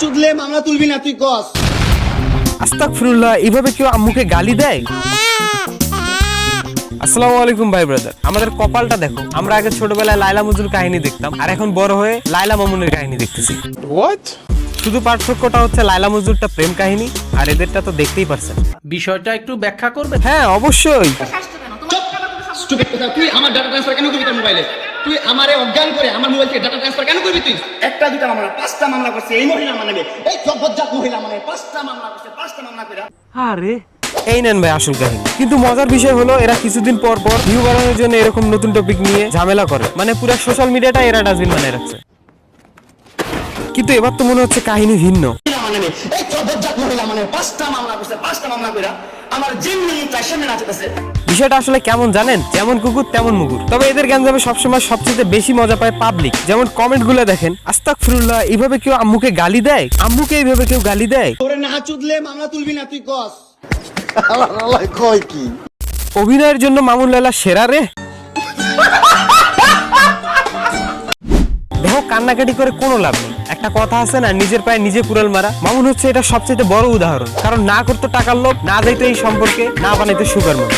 চুদলে মামলা তুলবি না তুই কস। আস্তাক ফিরুল্লাহ এইভাবে কেউ আম্মুকে গালি দেয়? আসসালামু আলাইকুম ভাই ব্রাদার। আমাদের কপালটা দেখো আমরা আগে ছোটবেলায় লাইলা মজুর কাহিনী দেখতাম আর এখন বড় হয়ে লাইলা মামুনের কাহিনী দেখতেছি। হোয়াট শুধু পার্থক্যটা হচ্ছে লাইলা মজুরটা প্রেম কাহিনী আর এদেরটা তো দেখতেই পারছেন। বিষয়টা একটু ব্যাখ্যা করবে হ্যাঁ অবশ্যই। তুই আমার ডাটা ট্রান্সফার কেন করবি তোর মোবাইলে তুই আমারে অজ্ঞান করে আমার মোবাইল থেকে ডাটা ট্রান্সফার কেন করবি তুই? একটা দুটা মামলা পাঁচটা মামলা করছে এই মহিলা মানে এই জগজ্জাত মহিলা মানে পাঁচটা মামলা করছে পাঁচটা মামলা করে। আরে। এই নেন ভাই আসল কাহিনী। কিন্তু মজার বিষয় হলো এরা কিছুদিন পর পর ভিউ বাড়ানোর জন্য এরকম নতুন টপিক নিয়ে ঝামেলা করে। মানে পুরো সোশ্যাল মিডিয়াটা এরা ডাস্টবিন বানিয়ে রাখছে। কিন্তু এবার তো মনে হচ্ছে কাহিনী ভিন্ন। মানে এই মহিলা মানে পাঁচটা মামলা করছে পাঁচটা মামলা করে আমার জিন্নি তার সামনে নাচতেছে বিষয়টা আসলে কেমন জানেন? যেমন কুকুর তেমন মুগুর। তবে এদের গ্যাঞ্জামে সবসময় সবচেয়ে বেশি মজা পায় পাবলিক যেমন কমেন্টগুলো দেখেন আস্তাক ফিরুল্লাহ এইভাবে কেউ আম্মুকে গালি দেয়? আম্মুকে এইভাবে কেউ গালি দেয়? তোরে না চুদলে মামলা তুলবি না তুই কস। অভিনয়ের জন্য মামুন লালা সেরা রে। দেখো কান্নাকাটি করে কোনো লাভ নেই। একটা কথা আছে না নিজের পায়ে নিজে কুড়াল মারা। মামুন হচ্ছে এটা সবচেয়ে বড় উদাহরণ। কারণ না করতো টাকার লোভ না যাইতো এই সম্পর্কে না বানাইতো সুগার মান।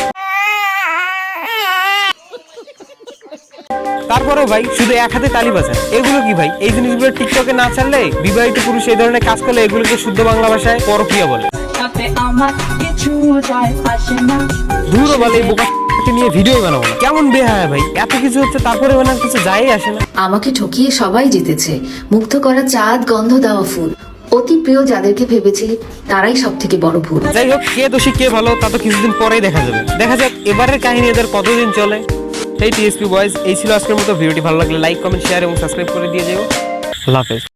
তারপরেও ভাই শুধু এক হাতে তালি বাজায়। এগুলো কি ভাই? এই জিনিসগুলো টিকটকে না ছাড়লে বিবাহিত পুরুষ এই ধরনের কাজ করলে এগুলোকে শুদ্ধ বাংলা ভাষায় পরকিয়া বলে। দূর বলে এই বোকা নিয়ে ভিডিও বানাবো না। কেমন বেহায়া ভাই? এত কিছু হচ্ছে তারপরে বানার কিছু যাই আসে না। আমাকে ঠকিয়ে সবাই জিতেছে। মুগ্ধ করা চাঁদ গন্ধ দেওয়া ফুল। অতি প্রিয় যাদেরকে ভেবেছিলি তারাই সব থেকে বড় ভুল। যাই হোক কে দোষী কে ভালো তা তো কিছুদিন পরেই দেখা যাবে। দেখা যাক এবারের কাহিনী এদের কতদিন চলে। সেই টিএসপি বয়েজ এই ছিল আজকের মতো। ভিডিওটি ভালো লাগলে লাইক কমেন্ট শেয়ার এবং সাবস্ক্রাইব করে দিয়ে যাও। আল্লাহ হাফেজ।